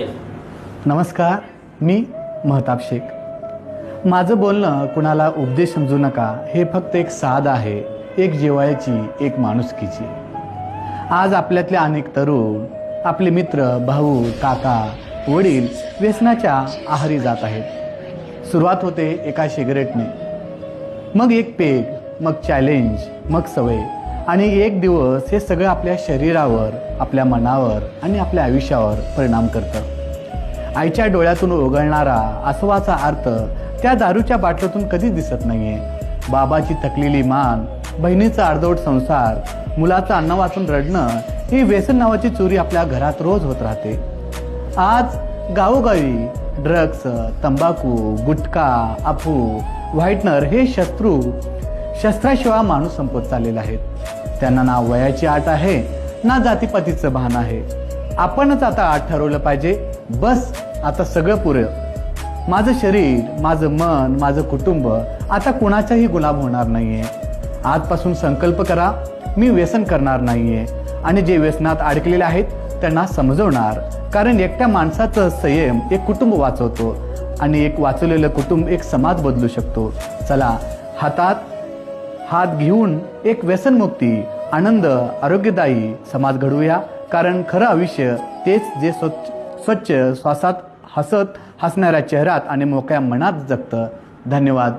Yes नमस्कार मी महताब शेख. माझं बोलणं कुणाला उपदेश समजू नका हे फक्त एक साध आहे एक जेवायची एक माणुसकीची. आज आपल्यातले अनेक तरुण आपले मित्र भाऊ काका वडील व्यसनाच्या आहारी जात आहेत. सुरुवात होते एका सिगरेटने. मग एक पेग मग चॅलेंज मग सवय. आणि एक दिवस हे सगळं आपल्या शरीरावर आपल्या मनावर आणि आपल्या आयुष्यावर परिणाम करतं. आईच्या डोळ्यातून ओघळणारा आसवाचा अर्थ त्या दारूच्या बाटलीतून कधीच दिसत नाहीये. बाबाची थकलेली मान बहिणीचा अर्धवट संसार मुलाचं अन्न वाचून रडणं ही व्यसन नावाची चोरी आपल्या घरात रोज होत राहते. आज गावोगावी ड्रग्स तंबाखू गुटखा अफू व्हाईटनर हे शत्रू शस्त्राशिवाय माणूस संपत चाललेला आहेत. त्यांना ना वयाची आट आहे ना जातीपातीचं भान आहे. आपणच आता आठ ठरवलं पाहिजे. बस आता सगळं पुरं माझं शरीर माझं मन माझं कुटुंब आता कुणाचाही गुलाम होणार नाहीये. आजपासून संकल्प करा मी व्यसन करणार नाहीये. आणि जे व्यसनात अडकलेले आहेत त्यांना समजवणार. कारण एकट्या माणसाचं संयम एक कुटुंब वाचवतो. आणि एक वाचवलेलं कुटुंब एक समाज बदलू शकतो. चला हातात हात घेऊन एक व्यसनमुक्ती आनंद आरोग्यदायी समाज घडवूया. कारण खरं आयुष्य तेच जे स्वच्छ स्वच्छ श्वासात हसत हसणाऱ्या चेहऱ्यात आणि मोकळ्या मनात जगतं. धन्यवाद.